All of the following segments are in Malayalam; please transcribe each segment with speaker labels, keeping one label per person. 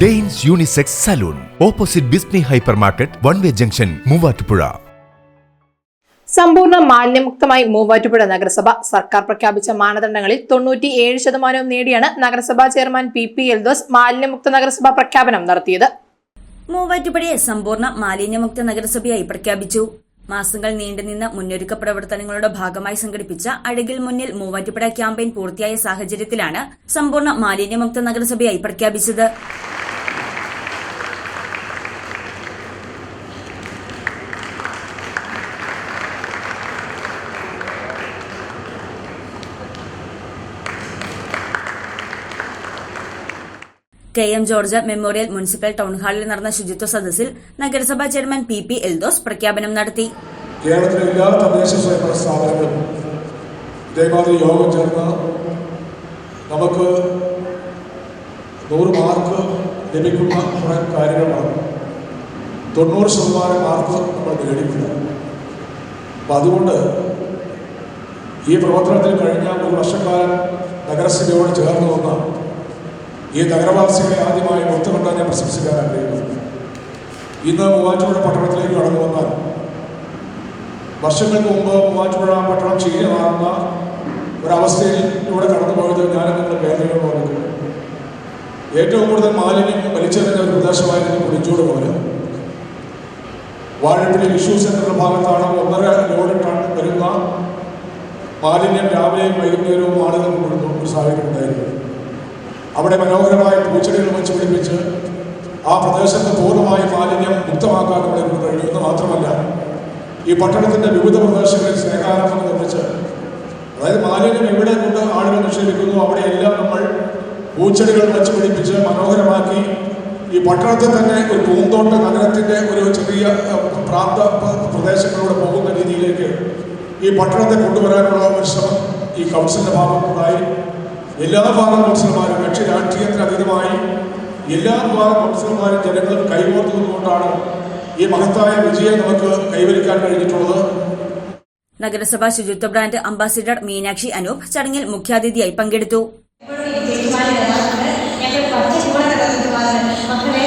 Speaker 1: Danes unisex salon opposite ബിസ്നി hyper market one way junction Muvattupuzha.
Speaker 2: സമ്പൂർണ മാലിന്യമുക്തമായി മൂവാറ്റുപുഴ നഗരസഭ സർക്കാർ പ്രഖ്യാപിച്ച മാനദണ്ഡങ്ങളിൽ തൊണ്ണൂറ്റി ഏഴ് ശതമാനവും നേടിയാണ് നഗരസഭാ ചെയർമാൻ പി പി എൽദോസ് മാലിന്യമുക്ത നഗരസഭ പ്രഖ്യാപനം നടത്തിയത്.
Speaker 3: മൂവാറ്റുപുഴയെ സമ്പൂർണ മാലിന്യമുക്ത നഗരസഭയായി പ്രഖ്യാപിച്ചു. മാസങ്ങൾ നീണ്ടുനിന്ന മുന്നൊരുക്ക പ്രവർത്തനങ്ങളുടെ ഭാഗമായി സംഘടിപ്പിച്ച അഴകിൽ മുന്നിൽ മൂവാറ്റുപുഴ ക്യാമ്പയിൻ പൂർത്തിയായ സാഹചര്യത്തിലാണ് സമ്പൂർണ മാലിന്യമുക്ത നഗരസഭയായി പ്രഖ്യാപിച്ചത്. K M George memorial municipal ടൗൺഹാളിൽ നടന്ന ശുചിത്വ സദസ്സിൽ നഗരസഭാ ചെയർമാൻ പി പി എൽദോസ് പ്രഖ്യാപനം നടത്തി.
Speaker 4: കേരളത്തിലെ എല്ലാ തദ്ദേശ സ്വയംഭരണ സ്ഥാപനങ്ങളും ഇതേമാതിരി യോഗം ചേർന്ന് നമുക്ക് നൂറ് മാർക്ക് ലഭിക്കുന്ന കുറേ കാര്യങ്ങളാണ് തൊണ്ണൂറ് ശതമാനം മാർക്ക് നമ്മൾ നേടിയിട്ടുണ്ട്. അപ്പം അതുകൊണ്ട് ഈ പ്രവർത്തനത്തിൽ കഴിഞ്ഞ ഒരു വർഷക്കാലം നഗരസഭയോട് ചേർന്ന് വന്ന ഈ നഗരവാസികളെ ആദ്യമായി ഒത്തുകൊണ്ടാൻ ഞാൻ പ്രശംസിക്കാൻ ആഗ്രഹിക്കുന്നു. ഇന്ന് മൂവാറ്റുപുഴ പട്ടണത്തിലേക്ക് കടന്നു വന്നാൽ വർഷങ്ങൾക്ക് മുമ്പ് മൂവാറ്റുപുഴ പട്ടണം ചീഞ്ഞു മാറുന്ന ഒരവസ്ഥയിലൂടെ കടന്നു പോയത് ഞാൻ നിങ്ങളുടെ പറഞ്ഞിട്ടുണ്ട് ഏറ്റവും കൂടുതൽ മാലിന്യം വലിച്ചെറിഞ്ഞ ഒരു പ്രദേശമായിരുന്നു കുടിച്ചൂട് പോലെ വാഴപ്പിള്ളി വിഷു സെന്ററിന്റെ ഭാഗത്താണ് ഒന്നര ലോഡ് ടൺ വരുന്ന മാലിന്യം രാവിലെയും വൈകുന്നേരവും ആളുകൾ കൊണ്ടുവരുന്ന ഒരു സാഹചര്യം ഉണ്ടായിരുന്നു അവിടെ മനോഹരമായ പൂച്ചെടികൾ വെച്ച് പിടിപ്പിച്ച് ആ പ്രദേശത്ത് പൂർണമായ മാലിന്യം മുക്തമാക്കാൻ ഇവിടെ കൊണ്ട് കഴിഞ്ഞു എന്ന് മാത്രമല്ല ഈ പട്ടണത്തിന്റെ വിവിധ പ്രദേശങ്ങളിൽ സ്നേഹാരംഭം നിർമ്മിച്ച് അതായത് മാലിന്യം എവിടെ കൊണ്ട് ആളുകൾ നിക്ഷേപിക്കുന്നു അവിടെയെല്ലാം നമ്മൾ പൂച്ചെടികൾ വെച്ച് പിടിപ്പിച്ച് മനോഹരമാക്കി. ഈ പട്ടണത്തിൽ തന്നെ ഒരു പൂന്തോട്ട നഗരത്തിന്റെ ഒരു ചെറിയ പ്രാന്ത പ്രദേശങ്ങളിലൂടെ പോകുന്ന രീതിയിലേക്ക് ഈ പട്ടണത്തെ കൊണ്ടുവരാനുള്ള ഒരു ശ്രമം ഈ കൗൺസിലിന്റെ ഭാഗത്തുണ്ടായി. എല്ലാ ഭാഗം കൗൺസിലർമാരും എല്ലാ ദ്വാര കൗൺസിലർമാരും ജനങ്ങളും കൈകോർത്തുകൊണ്ടാണ് ഈ മഹത്തായ വിജയം നമുക്ക് കൈവരിക്കാൻ കഴിഞ്ഞിട്ടുള്ളത്.
Speaker 3: നഗരസഭാ ശുചിത്വ ബ്രാൻഡ് അംബാസിഡർ മീനാക്ഷി അനൂപ് ചടങ്ങിൽ മുഖ്യാതിഥിയായി പങ്കെടുത്തു.
Speaker 5: മക്കളെ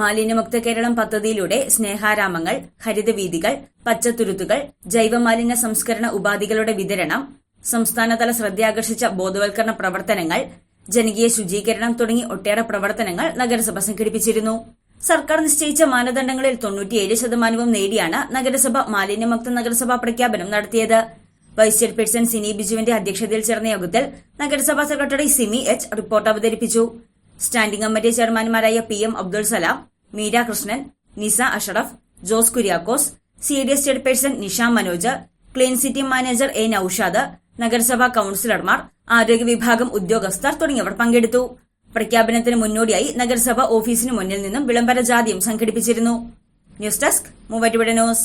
Speaker 3: മാലിന്യമുക്ത കേരളം പദ്ധതിയിലൂടെ സ്നേഹാരാമങ്ങൾ ഹരിതവീതികൾ പച്ചത്തുരുത്തുകൾ ജൈവമാലിന്യ സംസ്കരണ ഉപാധികളുടെ വിതരണം സംസ്ഥാനതല ശ്രദ്ധയാകർഷിച്ച ബോധവൽക്കരണ പ്രവർത്തനങ്ങൾ ജനകീയ ശുചീകരണം തുടങ്ങി ഒട്ടേറെ പ്രവർത്തനങ്ങൾ നഗരസഭ സംഘടിപ്പിച്ചിരുന്നു. സർക്കാർ നിശ്ചയിച്ച മാനദണ്ഡങ്ങളിൽ തൊണ്ണൂറ്റിയേഴ് ശതമാനവും നേടിയാണ് നഗരസഭ മാലിന്യമുക്ത നഗരസഭ പ്രഖ്യാപനം നടത്തിയത്. വൈസ് ചെയർപേഴ്സൺ സിനി ബിജുവിന്റെ അധ്യക്ഷതയിൽ ചേർന്ന യോഗത്തിൽ നഗരസഭാ സെക്രട്ടറി സിമി എച്ച് റിപ്പോർട്ട് അവതരിപ്പിച്ചു. Standing committee ചെയർമാൻമാരായ P M Abdul Salam Meera Krishnan Nisa Ashraf Jose Kuriakose C D S chairperson Nisha Manoj clean city manager A Noushad നഗരസഭാ കൌൺസിലർമാർ ആരോഗ്യ വിഭാഗം ഉദ്യോഗസ്ഥർ തുടങ്ങിയവർ പങ്കെടുത്തു. പ്രഖ്യാപനത്തിന് മുന്നോടിയായി നഗരസഭ ഓഫീസിന് മുന്നിൽ നിന്നും വിളംബര ജാഥയും സംഘടിപ്പിച്ചിരുന്നു. News desk Muvattupuzha news.